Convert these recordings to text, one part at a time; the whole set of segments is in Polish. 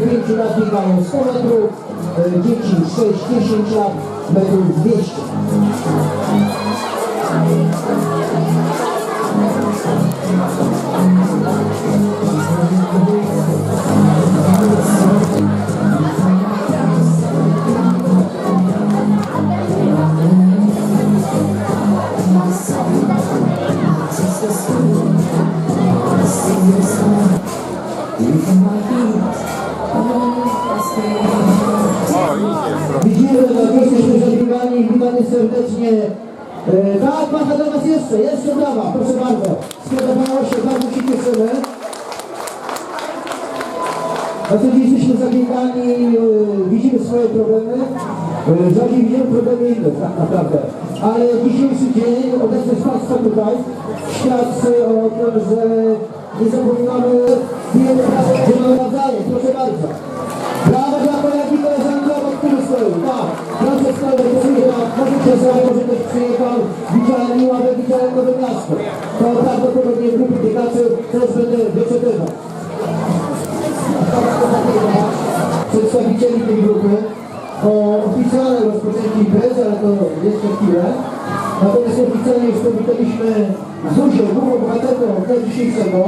5 lat biegają 100 metrów, e, dzieci 6-10 lat metrów 200. Widzimy, że jesteśmy zabiegani, witamy serdecznie. E, tak, macha do Was jeszcze, jeszcze brawa, proszę bardzo. Spodobało się, bardzo się cieszymy. Znaczy, jesteśmy zabiegani, e, widzimy swoje problemy, e, rzadziej widzimy problemy innych tak naprawdę. Ale dzisiejszy dzień, obecność Państwa tutaj, świadczy o tym, że nie zapominamy wiele nawzajem. Proszę bardzo. Brawa dla koleżanki stoi. Tak, proszę stoi, przyjechał, może Czesław, może też przyjechał, widziałem Miławę, widziałem Nowe Miasto. To prawdopodobnie grupy biegaczy też będę wyczytywał przedstawicieli tej grupy o oficjalne rozpoczęcie imprezy, ale to jeszcze chwilę. Natomiast oficjalnie już powitaliśmy Zuzię, główną bohaterką dnia dzisiejszego,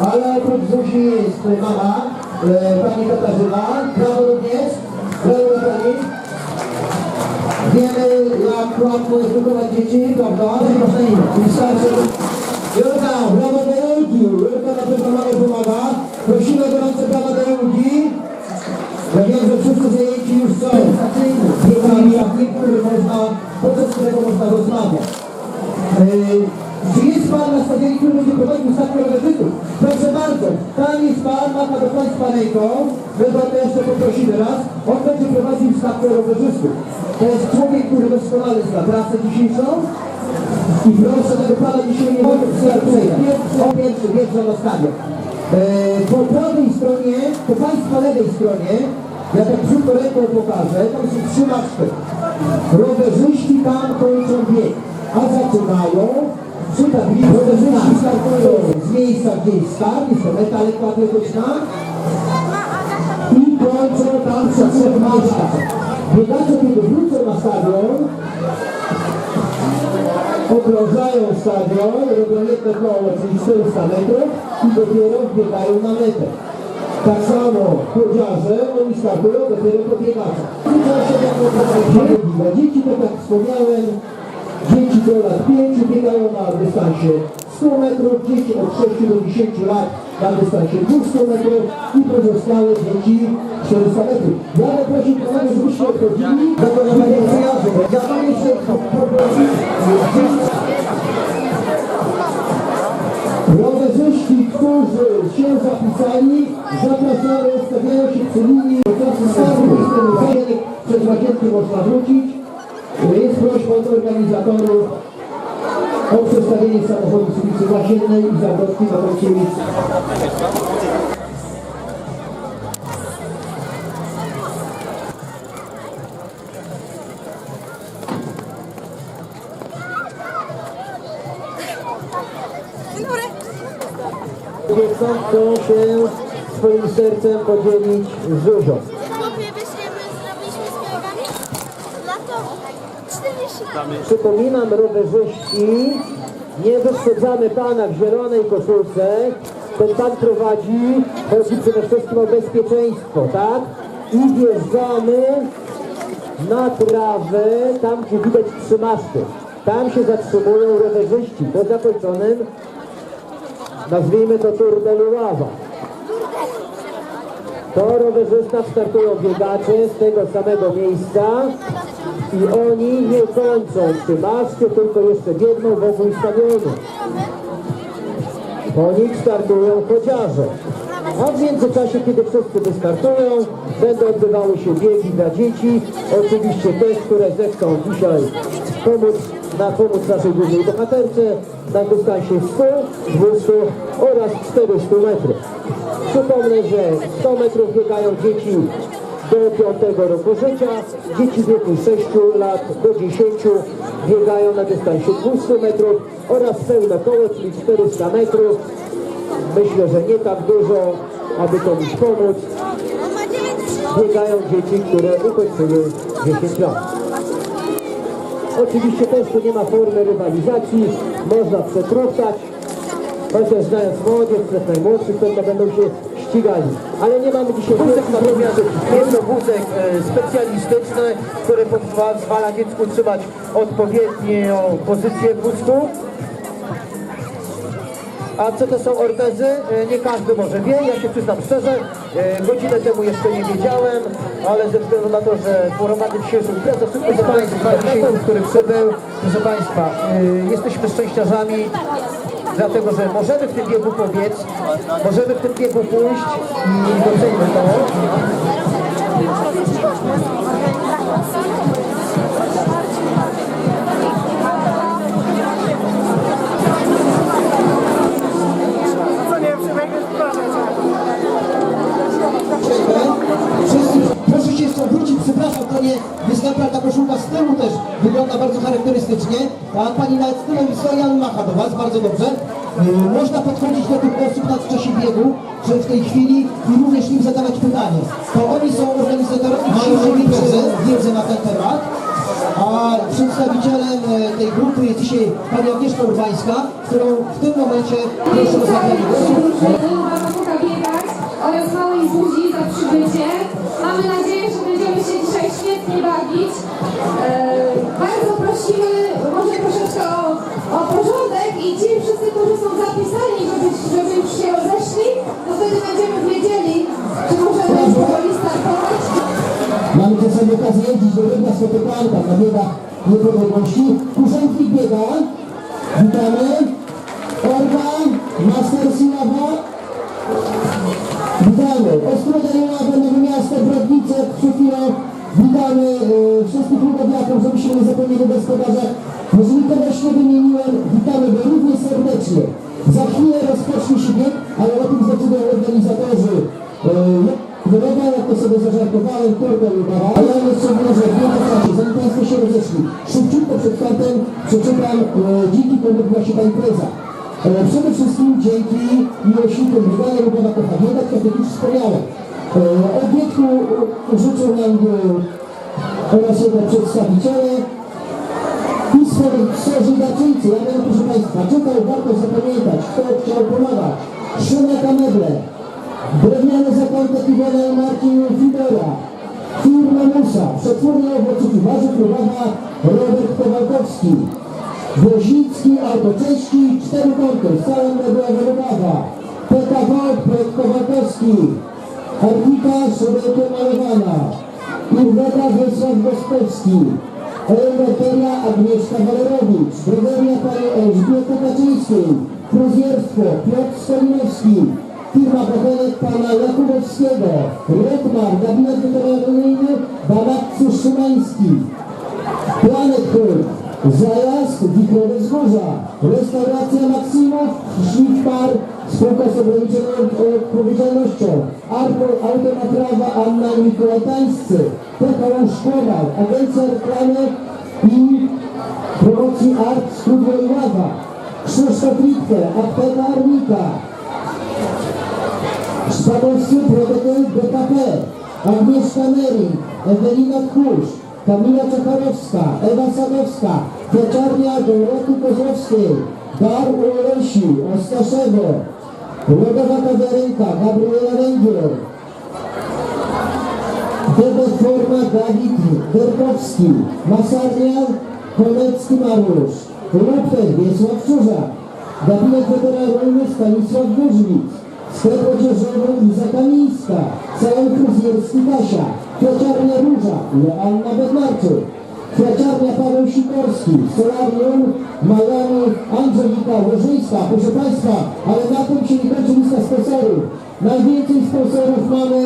ale oprócz Zuzi jest mama, e, pani Katarzyna, brawo również. Wiemy, jak łatwo jest wychować dzieci, prawda? I starsze. Jurka, brawo dla Julki. Jurka na pewno mamy pomaga. Prosimy gorące brawa dla Julki. Ja wiem, że wszyscy zajęci już są. Biegami, który można, podczas którego można rozmawiać. Yy, Czy jest Pan na stadionie, który będzie prowadził stawkę rowerzystów? Proszę bardzo, tam jest Pan, macha do Państwa ręką. My Pana jeszcze poprosimy raz. On będzie prowadził stawkę rowerzystów. To jest człowiek, który doskonale zna pracę dzisiejszą. I proszę tego Pana dzisiaj nie mogę przejść. O pierwszy wjeżdża na stadion. Yy, Po prawej stronie, po Państwa lewej stronie, ja tak krótko ręką pokażę, tam są trzy maszty. Rowerzyści tam kończą bieg, a zaczynają przy tablicy rowerzyści startują z miejsca, gdzie jest start, jest to meta lekkoatletyczna i kończą tam przy trzech masztach. Biegacze, kiedy wrócą na stadion, okrążają stadion, robią jedno koło, czyli 400 metrów i dopiero wbiegają na metę. Tak samo chodziarze, oni startują dopiero po biegaczach. Jako dzieci, tak wspomniałem, dzieci do lat 5 biegają na dystansie 100 metrów, dzieci od 6 do 10 lat na dystansie 200 metrów i pozostałe dzieci 400 metrów. Ja bym prosił panowie, żebyście odchodzili. Ja mam jeszcze. Rowerzyści, którzy się zapisali, zapraszamy, stawiają się przy linii do czasu startu. Przez łazienki można wrócić. Jest prośba od organizatorów o przestawienie samochodu z ulicy Łaziennej i Zagrodki na końcu. Chcą się swoim sercem podzielić z Zuzią. Chłopie, wiesz, my zrobiliśmy z kolegami? Lato 40 Przypominam rowerzyści, nie wyprzedzamy pana w zielonej koszulce. Ten pan prowadzi, chodzi przede wszystkim o bezpieczeństwo, tak? I wjeżdżamy na trawę, tam gdzie widać trzy maszty. Tam się zatrzymują rowerzyści po zakończonym, nazwijmy to Tour de Luława. To rowerzysta startują biegacze z tego samego miejsca i oni nie kończą przy maszcie, tylko jeszcze biegną wokół stadionu. Po nich startują chociażo. A w międzyczasie, kiedy wszyscy wystartują, będą odbywały się biegi dla dzieci. Oczywiście te, które zechcą dzisiaj pomóc, na pomóc naszej głównej bohaterce na dystansie 100, 200 oraz 400 metrów. Przypomnę, że 100 metrów biegają dzieci do 5 roku życia, dzieci w wieku 6 lat do 10 biegają na dystansie 200 metrów oraz pełne koło, czyli 400 metrów. Myślę, że nie tak dużo, aby komuś pomóc. biegają dzieci, które ukończyły 10 lat. Oczywiście też tu nie ma formy rywalizacji, można przetruchtać, chociaż znając młodzież, przez najmłodszych, to będą się ścigali. Ale nie mamy dzisiaj wózek, natomiast jest to wózek e, specjalistyczny, który pozwala dziecku trzymać odpowiednią pozycję wózku. A co to są ortezy? E, Nie każdy może wie, ja się przyznam szczerze, e, godzinę temu jeszcze nie wiedziałem, ale ze względu na to, że formaty dzisiejszych imprez, to za Państwa, internetu, który przybył, proszę Państwa, e, jesteśmy szczęściarzami, dlatego że możemy w tym biegu pobiec, możemy w tym biegu pójść i docenimy to. Charakterystycznie. A pani nawet z i Jan macha do Was, bardzo dobrze. Yy, można podchodzić do tych osób na w czasie biegu, że w tej chwili i również im zadawać pytanie. To oni są organizatorami dzisiejszej imprezy, wiedzę na ten temat. A przedstawicielem e, tej grupy jest dzisiaj pani Agnieszka Urbańska, którą w tym momencie proszę o zabranie głosu. Oraz małej buzi za przybycie. Mamy nadzieję, że będziemy się dzisiaj świetnie bawić. E, bardzo prosimy, może troszeczkę o, o porządek i ci wszyscy, którzy są zapisani, żeby, żeby już się rozeszli, to wtedy będziemy wiedzieli, czy możemy już powoli startować. Mamy czasami okazję jeździć do Rybna Spotyklanka na biegach niepodległości. Kurzętnik biega. Witamy. Orga, Master Silawa. Witamy. Ostroga Jelawa, Nowe Miasto, Brodnice, chwilą. Witamy e, wszystkich ludowiaków, żeby się nie zapomnieli gospodarzach. Jeżeli kogoś nie wymieniłem, witamy go równie serdecznie. Za chwilę rozpocznie się bieg, ale o tym zdecydują organizatorzy. E, Wygląda jak to sobie zażartowałem, tylko ludowa, a ja jeszcze włożę w międzyczasie, zanim Państwo się rozeszli. Szybciutko przed startem przeczytam, e, dzięki komu odbyła się ta impreza. E, przede wszystkim dzięki miłośnikom Brygady Ludowa Kocha Biegać, jak już wspomniałem. E, użyczył nam e, oraz jego przedstawiciele. I sponsorzy darczyńcy, ja wiem, proszę Państwa, czekał, warto zapamiętać, kto chciał pomagać. Szymek Meble, Drewniane zakątek Iwona Marcin Fidora, firma Musa, przetwórnia owoców i warzyw Robert Kowalkowski, Wozicki Autoczeszki, cztery kąty, cała media wyrobawa, PKW Projekt Kowalkowski, Arnika Szybełkiem Malowana, Urweta Wiesław Gospowski, Eureteria Agnieszka Walerowicz, Drogeria Pani Elżbiety Kaczyńskiej, Fryzjerstwo Piotr Stolinowski, firma Bochenek Pana Jakubowskiego, Redmar, Gabinet Weterynaryjny Banatcy Szymański, Planet Hurt, Zajazd, Wichrowe Wzgórza, Restauracja Maksimów, Schmidt Par, Spółka z ograniczoną odpowiedzialnością, Automatrawa Anna i Mikołaj Tańscy, PKO Szkoła, Agencja Reklamy i Promocji Art Studio i Ława, Krzysztof Litke, Apteka Arnika, Szpadowski Protokół BKP, Agnieszka Mering, Ewelina Tchórz, Kamila Czacharowska, Ewa Sadowska, Kwiaciarnia Doroty Kozłowskiej, Dar Olesi, Ostaszewo, Rodowa Kawiarenka, Gabriela Węgiel, Debet Forma Dawid Derkowski, Masarnia Konecki Mariusz, Lupek Wiesław Czurza, Gabinet Weteranalny Stanisław Górzwicz, Sklep odzieżowy Liza Kamińska, Salon Fryzjerski Kasia, Kwiaciarnia Róża Joanna Bednarczyk, Kwiaciarnia Paweł Sikorski, Solarium Miami Angelika Łożyńska. Proszę Państwa, ale na tym się nie kończy lista sponsorów. Najwięcej sponsorów mamy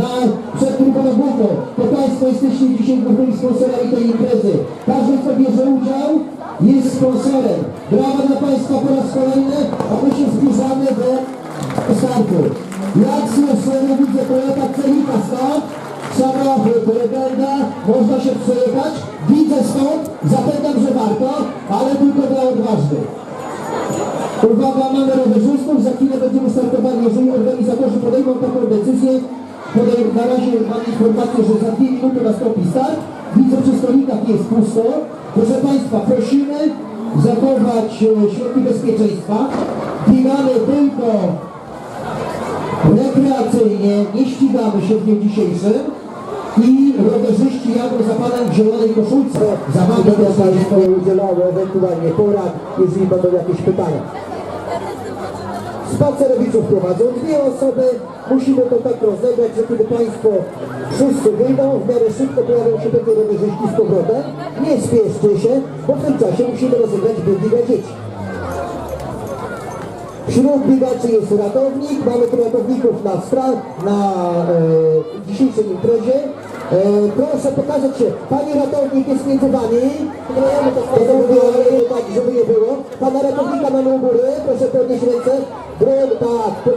na przed Trybunogórką. To Państwo jesteście dzisiaj głównymi sponsorami tej imprezy. Każdy, kto bierze udział, jest sponsorem. Brawa dla Państwa po raz kolejny, a my się zbliżamy do startu. Jak słyszę, widzę Toyota Celika stąd. Sama legenda, można się przejechać. Widzę stąd, zapewniam, że warto, ale tylko dla odważnych. Uwaga, mamy rowerzystów, za chwilę będziemy startowali. Jeżeli organizatorzy podejmą taką decyzję, Podaj na razie mam informację, że za dwie minuty nastąpi start. Widzę, przy stolikach jest pusto. Proszę Państwa, prosimy zachować e, środki bezpieczeństwa. Biegamy tylko rekreacyjnie, nie ścigamy się w dniu dzisiejszym. I rowerzyści jadą za panem w zielonej koszulce. Za wami Będę Państwu udzielały ewentualnie porad, jeżeli będą jakieś pytania. Spacerowiczów prowadzą dwie osoby. Musimy to tak rozegrać, że kiedy Państwo wszyscy wyjdą, w miarę szybko pojawią się takie rowerzyści z powrotem. Nie spieszcie się, bo w tym czasie musimy rozegrać biegi dla dzieci. Wśród biegaczy jest ratownik, mamy tu ratowników na, stra- na e, dzisiejszej imprezie. E, proszę pokazać się, pani ratownik jest między wami. Tak, żeby nie było. Pana ratownika mamy u góry, proszę podnieść ręce. Broń, tak,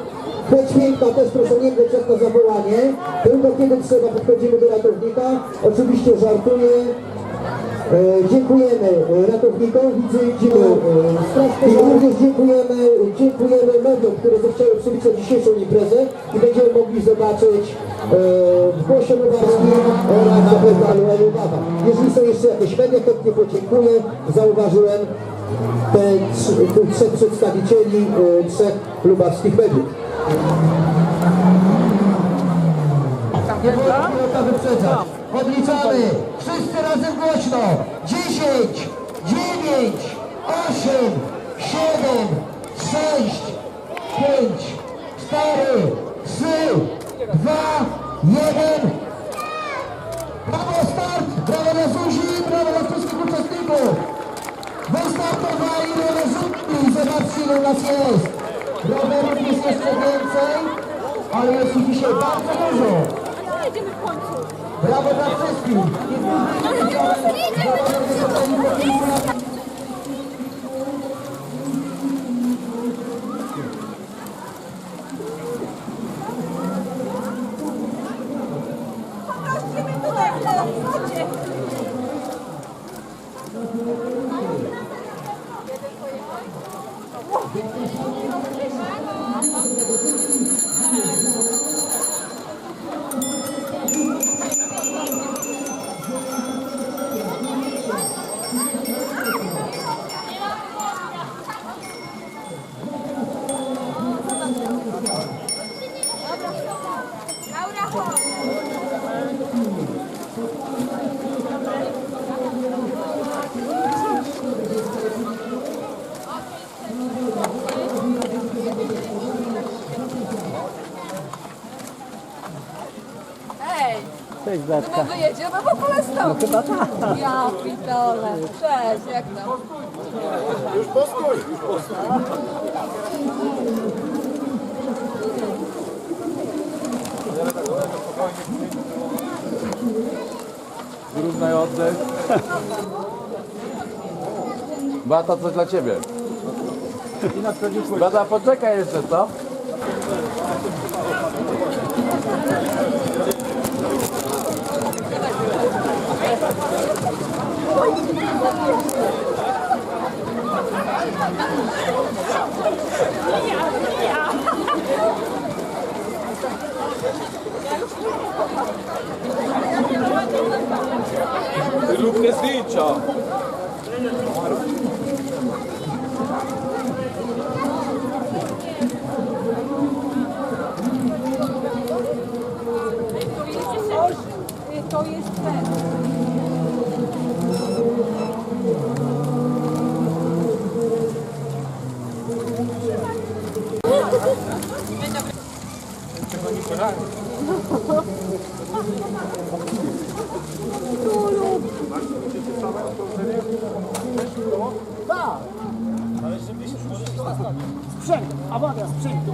Choć piękna też proszę nie jak na zawołanie. Tylko kiedy trzeba podchodzimy do ratownika. Oczywiście żartuję. E, dziękujemy e, ratownikom, widzę, dziękuję e, I również dziękujemy, dziękujemy mediom, które zechciały przybyć na dzisiejszą imprezę i będziemy mogli zobaczyć e, w Głosie Lubawskim oraz na portalu Lubawa. Jeżeli są jeszcze jakieś media, chętnie podziękuję. Zauważyłem te, trzy- tych trzech przedstawicieli e, trzech lubawskich mediów. Nie wolno pilota wyprzedzać. Odliczamy. Wszyscy razem głośno. 10, 9, 8, 7, 6, 5, 4, 3, 2, 1. Brawo start! Brawo dla Zuzi! Brawo dla wszystkich uczestników! Wystartowali rowerzyki! Zobaczcie ile nas jest! Rowerów jest jeszcze więcej, ale jest ich dzisiaj bardzo dużo! Jedziemy w końcu. Brawo Cześć Zatka. My wyjedziemy w ogóle stąd. No chyba tak. Ja pitole. Cześć, jak tam? Zrównaj oddech. Bata, coś dla ciebie. Bata, poczekaj jeszcze, co? Rup ne sliča. To jest ten. Sprzęt, awaria sprzętu.